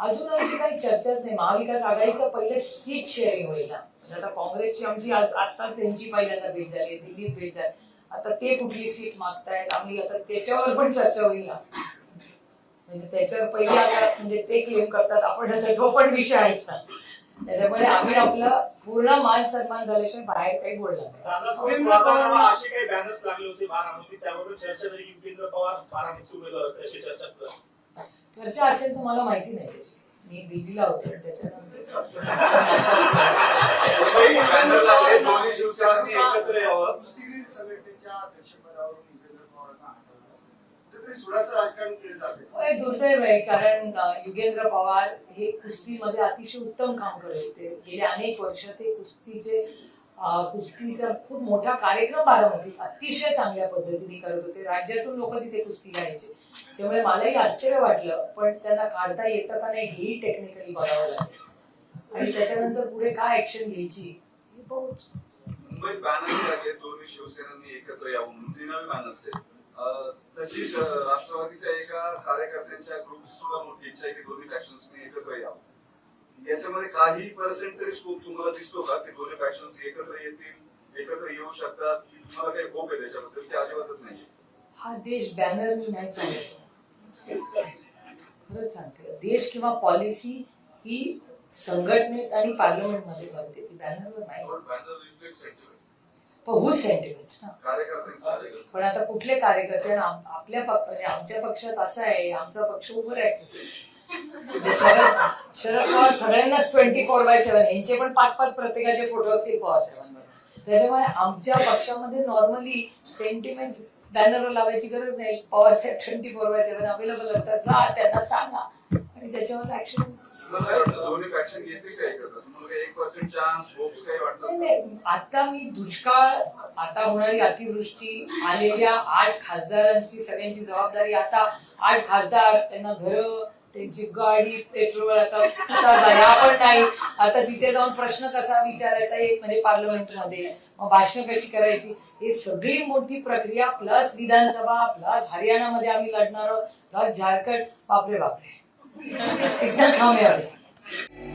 अजून आमची काही चर्चाच नाही. महाविकास आघाडीचं पहिलं सीट शेअरिंग होईल ना. म्हणजे आता काँग्रेसची आमची आज आत्ताच यांची पहिल्यांदा भेट झाली दिल्लीत भेट झाली आता ते कुठली सीट मागतायत? आम्ही आता त्याच्यावर पण चर्चा होईल ना. म्हणजे त्याच्यावर पहिले आता म्हणजे ते क्लेम करतात. आपण तो पण विषय आहेच ना त्याच्यामुळे आम्ही आपलं पूर्ण मान सन्मान झाल्याशिवाय बाहेर काही बोलणार नाही. चर्चा असेल तर मला माहिती नाही त्याची. मी दिल्लीला होते त्याच्यानंतर दुर्दैव आहे कारण युगेंद्र पवार हे कुस्तीमध्ये अतिशय उत्तम काम करत होते. गेले अनेक वर्ष ते कुस्तीचे कुस्तीचा खूप मोठा कार्यक्रम बारामतीत अतिशय चांगल्या पद्धतीने करत होते. राज्यातून लोक तिथे कुस्ती घ्यायचे. त्यामुळे मलाही आश्चर्य वाटलं पण त्यांना काढता येतं का नाही हेही टेक्निकली बघावं लागेल. आणि त्याच्यानंतर पुढे काय ऍक्शन घ्यायची हे बघूच मुंबईत बॅनर्स लागले दोन्ही शिवसेनांनी एकत्र यावं म्हणून. बॅनर्स आहे तशीच राष्ट्रवादीच्या एका कार्यकर्त्यांच्या ग्रुपची सुद्धा मोठी इच्छा आहे की दोन्ही फॅक्शन्सनी एकत्र यावं. याच्यामध्ये काही पर्सेंट तरी स्कोप तुम्हाला दिसतो का की दोन्ही फॅक्शन्स एकत्र येतील एकत्र येऊ शकतात की तुम्हाला काही होप आहे त्याच्याबद्दल की अजिबातच नाही हा देश बॅनरनी नाही चालतो खरंच सांगते. देश किंवा पॉलिसी ही संघटनेत आणि पार्लमेंटमध्ये बनते. ती बॅनरवर नाही बॅनर सेंटिमेंट ना? पण आता कुठले कार्यकर्ते आणि आपल्या पक्ष म्हणजे आमच्या पक्षात असं आहे आमचा पक्ष उभं राहायचं म्हणजे शरद शरद पवार सगळ्यांनाच ट्वेंटी फोर बाय सेव्हन यांचे पण पाच पाच प्रत्येकाचे फोटो असतील पवार साहेबांवर. त्याच्यामुळे आमच्या पक्षामध्ये नॉर्मली सेंटिमेंट बॅनरवर लावायची गरज नाही. पवार साहेब twenty four by seven available असतात. जा त्यांना सांगा. आणि त्याच्यावर ऍक्शन आता मी दुष्काळ आता होणारी अतिवृष्टी आलेल्या आठ खासदारांची सगळ्यांची जबाबदारी आता आठ खासदार त्यांना घरं त्यांची गाडी पेट्रोल आता पण नाही. आता तिथे जाऊन प्रश्न कसा विचारायचा एक म्हणजे पार्लमेंटमध्ये मग भाषण कशी करायची ही सगळी मोठी प्रक्रिया प्लस विधानसभा प्लस हरियाणामध्ये आम्ही लढणार आहोत प्लस झारखंड. बापरे बापरे. एकदम खांबेवाले